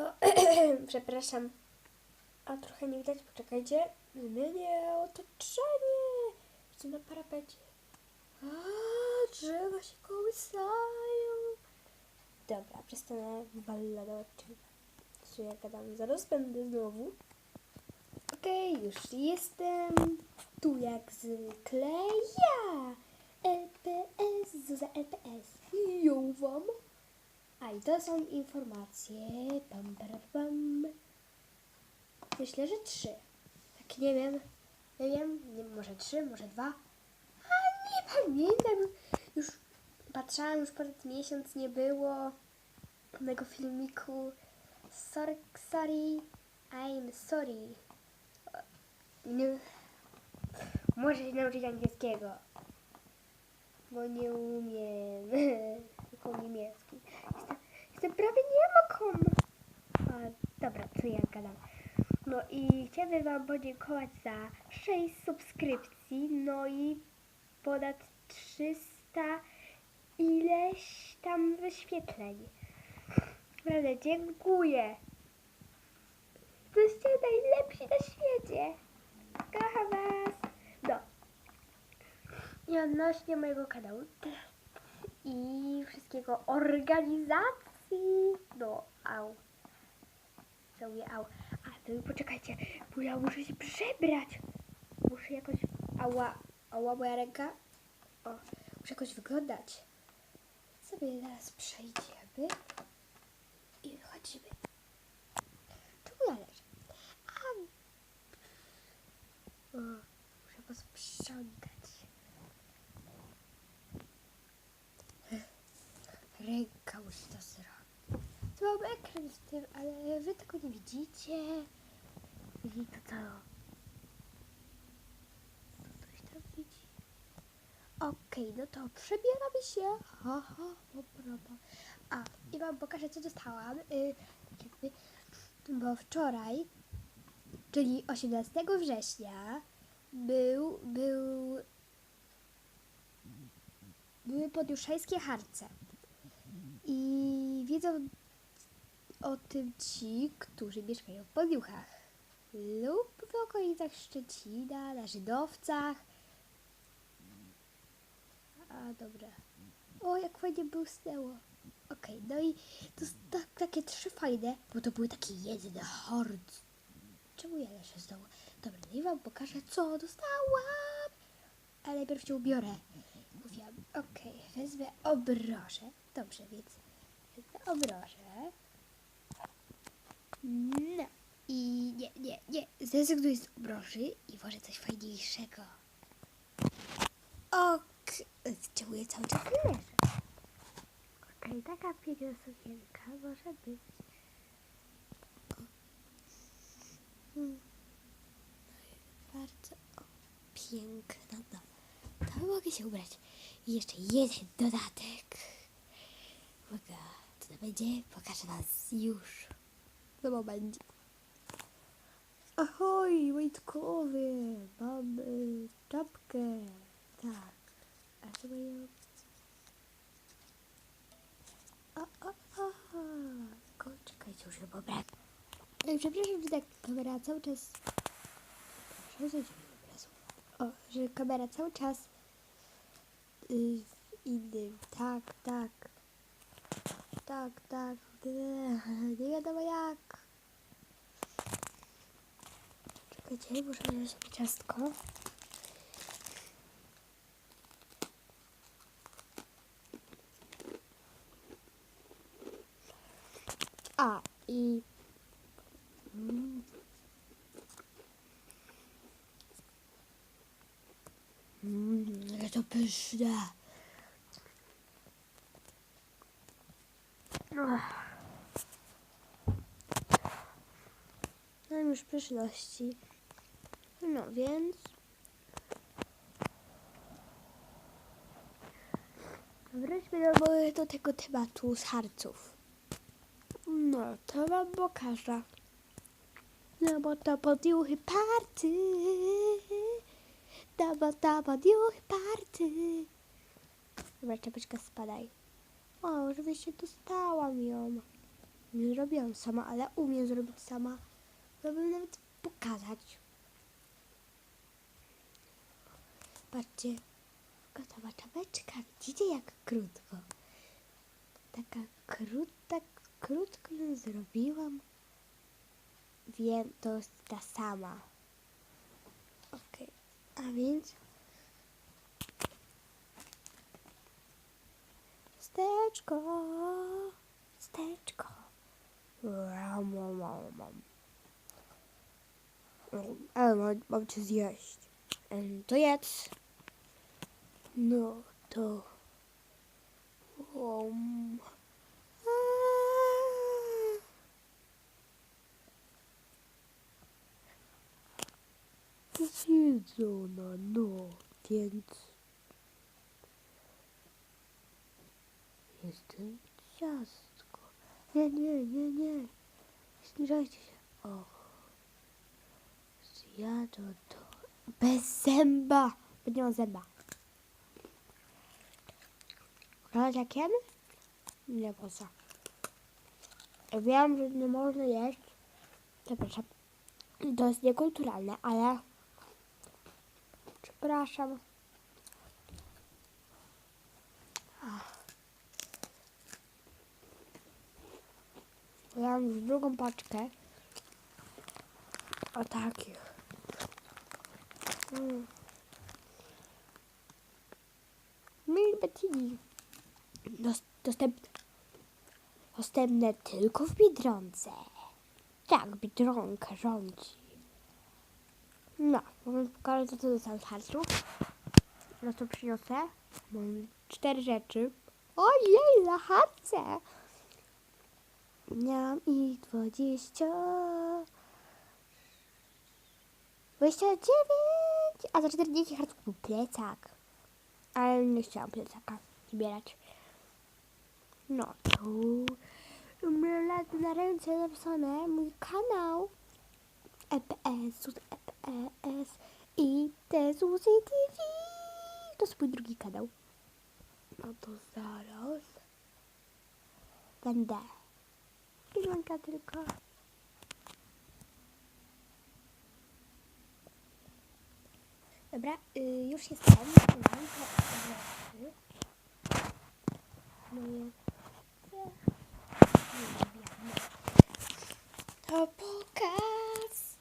Przepraszam. A trochę nie widać, poczekajcie. Zmienię otoczenie. Widzę na parapecie. A, drzewa się kołysają. Dobra, przestanę do odcinka. Co ja gadam? Zaraz będę znowu. Okej, już jestem. Tu jak zwykle ja. LPS, Zuza LPS. Ją wam. A i to są informacje. Pam, pam. Myślę, że trzy. Tak nie wiem. Nie wiem, nie, może trzy, może dwa. A nie pamiętam. Już patrzałam, już ponad miesiąc nie było tego filmiku. Sorry, sorry, I'm sorry. Nie. Muszę się nauczyć angielskiego. Bo nie umiem. Tylko niemiecki. Jestem, jestem prawie Niemaką. A, dobra, co ja gadam. No chciałabym Wam podziękować za 6 subskrypcji, no i ponad 300 ileś tam wyświetleń. Naprawdę dziękuję. Jesteście najlepsi na świecie. Kocham Was. No. I odnośnie mojego kanału i wszystkiego organizacji. No, au. Całuję au. To poczekajcie, bo ja muszę się przebrać. Muszę jakoś... Ała, ała moja ręka. O, muszę jakoś wyglądać. Sobie zaraz przejdziemy i wychodzimy. Tu należy. A... O, muszę posprzątać. Ręka musi to zrobić. Mam ekran z tym, ale wy tego nie widzicie. Widzi to co? Co coś tam widzi? Okej, no to przebieramy się. Ha, ha, dobra. A, i wam pokażę, co dostałam. Y, bo wczoraj, czyli 18 września, był, był, były podjuszajskie harce. I wiedzą o tym ci, którzy mieszkają w Podjuchach lub w okolicach Szczecina, na Żydowcach. A, dobra. O, jak fajnie błysnęło. Okej, no i to tak, takie trzy fajne, bo to były takie jedne hord. Czemu ja leżę z dołu? Dobra, no i wam pokażę, co dostałam. Ale najpierw się ubiorę. Mówiłam, okej, wezmę obroże. Dobrze, więc wezmę obroże. No. I nie, nie, nie. Zrezygnuję z obroży i włożę coś fajniejszego. Ok. Ja cały czas leżę? Okej, taka piękna sukienka może być. Hmm. Bardzo o, piękna. No. To mogę się ubrać. I jeszcze jeden dodatek. Uwaga, co to będzie? Pokażę was już. Bo będzie. Ahoj, Wojtkowie! Mam y, czapkę. Tak. A co mają? A, a, aha. Tylko czekajcie, już chyba brak. Ej, przepraszam, że tak kamera cały czas... Że mi obrazu. O, że kamera cały czas y, w innym. Tak, tak. Tak, tak. Nie wiadomo jak. Czekajcie, muszę wziąć sobie ciastko. A, i... Mm. Ale to pyszne. Ach. Już pyszności. No więc... Wróćmy do, do tego tematu z harców. No, to wam pokażę. No bo to podjuchy party. No bo to podjuchy party. Dobra, czapeczka spadaj. O, oczywiście dostałam ją. Nie zrobiłam sama, ale umiem zrobić sama. Mogę nawet pokazać. Patrzcie, gotowa czapeczka. Widzicie jak krótko? Taka krótka, krótko ją zrobiłam. Wiem, to jest ta sama. Okej, a więc... Steczko, steczko. Ram, ram, ram. Ale mam, mam cię zjeść. To jedz. No to... Um. Zjedzona, no, więc... Jestem ciastko. Nie, nie, nie, nie. Zniżajcie się. Och. Zjadł to. Bez zęba. Bo nie zęba. Ale jakiem? Nie poza. Wiem, że nie można jeść. Przepraszam. To jest niekulturalne, ale... Przepraszam. Ja mam już drugą paczkę. O takich. Mil Bettini. Dos- Dostępne. Dostępne tylko w Biedronce. Tak, Biedronka rządzi. No, mogę pokazać, co to dostałem z harcu. No to przyniosę. Mam cztery rzeczy. Ojej, na harce! Miałam ich dwadzieścia... Dwadzieścia dziewięć! A za czterdzieści harców był plecak. Ale nie chciałam plecaka zbierać. No tu... Umrę na ręce napisane mój kanał. EPS, EPS i te susy TV. To jest mój drugi kanał. No to zaraz. Będę. Chwilkę tylko. Dobra, y, już jestem. Mam te. Moje... To pokaz.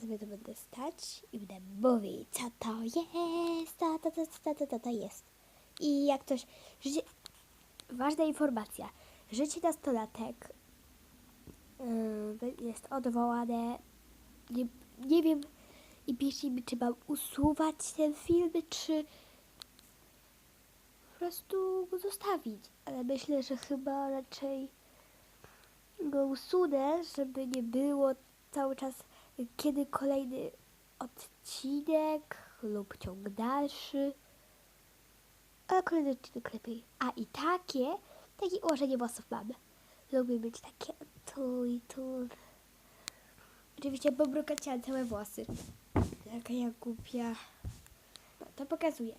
Sobie to będę stać i będę mówić, co to jest, co to, to, to, to, to, to jest. I jak ktoś... Życie, ważna informacja. Życie nastolatek yy, jest odwołane. Nie, nie wiem i czy mam usuwać ten film, czy po prostu go zostawić. Ale myślę, że chyba raczej go usunę, żeby nie było cały czas kiedy kolejny odcinek lub ciąg dalszy. Ale kolejny odcinek lepiej. A i takie, takie ułożenie włosów mam. Lubię mieć takie tu i tu. Oczywiście pobrukać całe włosy. Jaka ja głupia. No to pokazuję.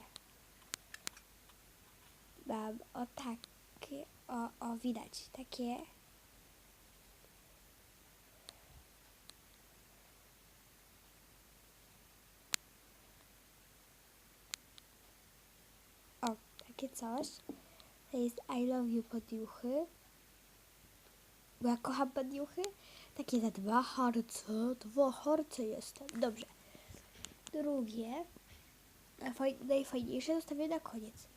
Mam o takie, o, o widać, takie O, takie coś. To jest I love you podiuchy. Bo ja kocham podiuchy. Takie za dwa harce. Dwa harce jestem. Dobrze. Drugie. Najfajniejsze zostawię na koniec.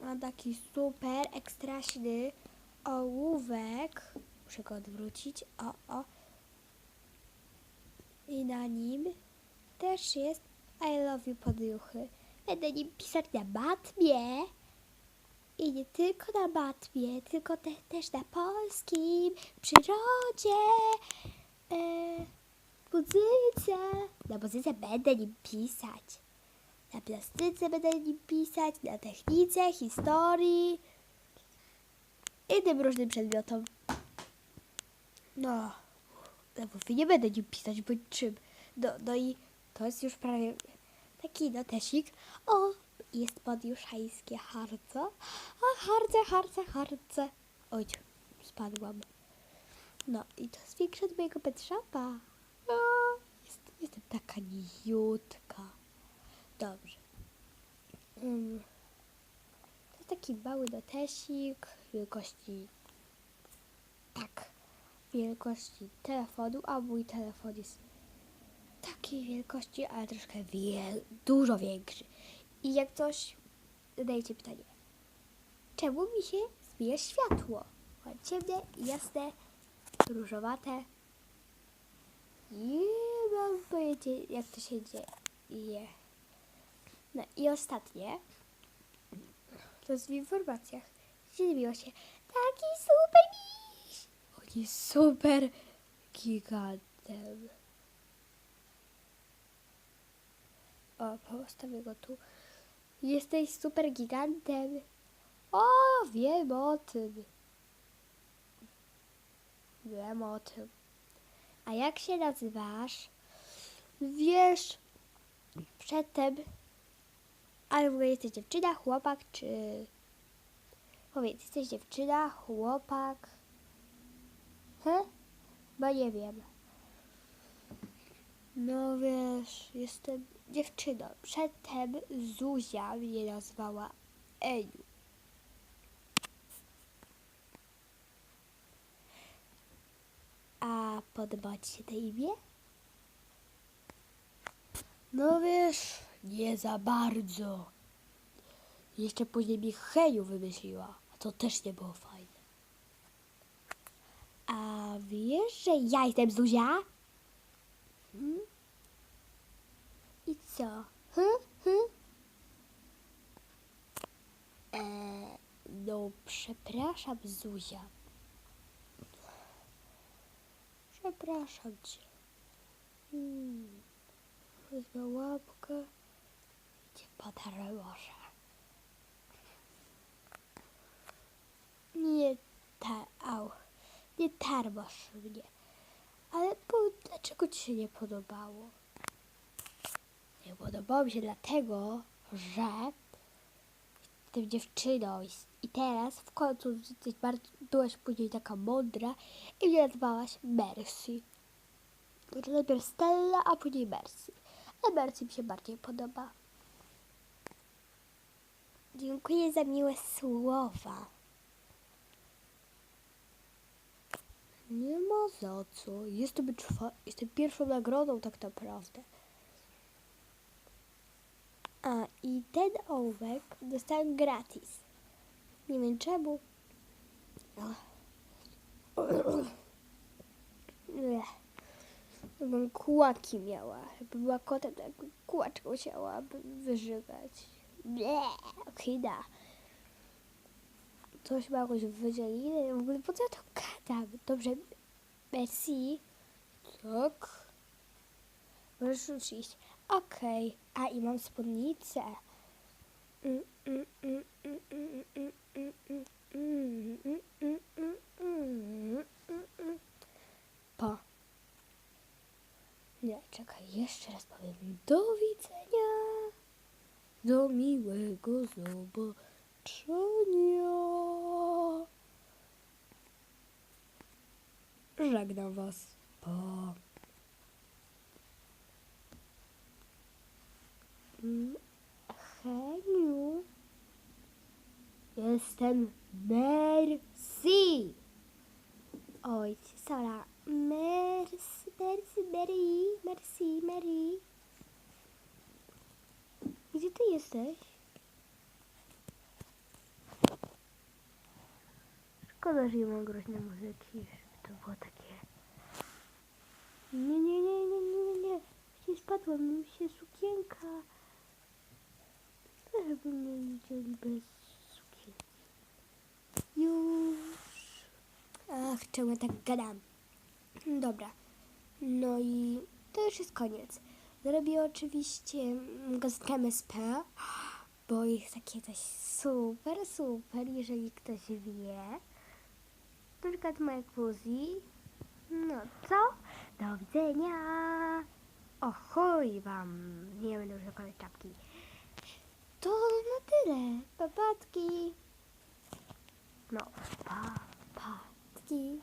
Mam taki super ekstraśny ołówek. Muszę go odwrócić. O, o. I na nim też jest I love you podiuchy. Będę nim pisać na matmie. I nie tylko na matmie, tylko te, też na polskim, przyrodzie, e, muzyce. Na muzyce będę nim pisać. Na plastyce będę nim pisać, na technice, historii, innym różnym przedmiotom. No, na WF nie będę nim pisać, bo czym. No, no i to jest już prawie taki notesik. O, jest podjuszańskie harce. A harce, harce, harce. Oj, spadłam. No i to jest większe od mojego Petrzapa. No, jest, jestem taka nijutka. Dobrze. Um, to jest taki mały notesik wielkości tak, wielkości telefonu, a mój telefon jest takiej wielkości, ale troszkę wie, dużo większy. I jak coś, zadajcie pytanie, czemu mi się zmienia światło? Mam ciemne, jasne, różowate. Nie mam pojęcia, jak to się dzieje. No i ostatnie, to jest w informacjach. Zdziwiło się, taki super miś! On jest super gigantem. O, postawię go tu. Jesteś super gigantem. O, wiem o tym. Wiem o tym. A jak się nazywasz? Wiesz, przedtem. Ale w ogóle jesteś dziewczyna, chłopak, czy. Powiedz, jesteś dziewczyna, chłopak. He? Bo nie wiem. No wiesz, jestem dziewczyną. Przedtem Zuzia mnie nazwała Eniu. A podoba ci się to imię? No wiesz, nie za bardzo. Jeszcze później mi Heniu wymyśliła, a to też nie było fajne. A wiesz, że ja jestem Zuzia? Hmm? I co? Hm? Hm? Eee, no, przepraszam, Zuzia. Przepraszam cię. Hmm. Wezmę łapkę i cię podarłożę. Nie ta, au, nie tarmasz mnie. Ale po, dlaczego ci się nie podobało? Nie podobało mi się dlatego, że jestem dziewczyną i, teraz w końcu jesteś bardzo, byłaś później taka mądra i mnie nazwałaś Mercy. Najpierw Stella, a później Mercy. Ale Mercy mi się bardziej podoba. Dziękuję za miłe słowa. Nie ma za co. Jestem, jestem pierwszą nagrodą tak naprawdę. A i ten ołówek dostałem gratis. Nie wiem czemu. Jakbym kłaki miała. Jakby była kotem, to jakby kłaczką chciałabym wyżygać. Ble, okida. Coś ma jakąś wydzielinę. W ogóle po co ja to gadam? Dobrze. Merci. Tak. Możesz iść. Okej. A i mam spódnicę. Mm. Pa. Nie, czekaj, jeszcze raz powiem. Do widzenia. Do miłego zobaczenia. Żegnam was. Pa. Heniu. Jestem Mercy. Oj, Sara. Mercy, Mercy, Mary, Mercy, Mary. Gdzie ty jesteś? Szkoda, że nie mam groźnej muzyki, żeby to było takie... Nie, nie, nie, nie, nie, nie, nie. Spadła mi się sukienka. Żeby mnie widzieli bez. Już. Ach, czemu tak gadam? Dobra. No i to już jest koniec. Zrobię oczywiście gazetkę MSP, bo jest takie coś super, super, jeżeli ktoś wie. Na przykład moja Kuzi. No co? Do widzenia. Ohoj wam. Nie będę już zakładać czapki. To na tyle. Papatki. No, papatki.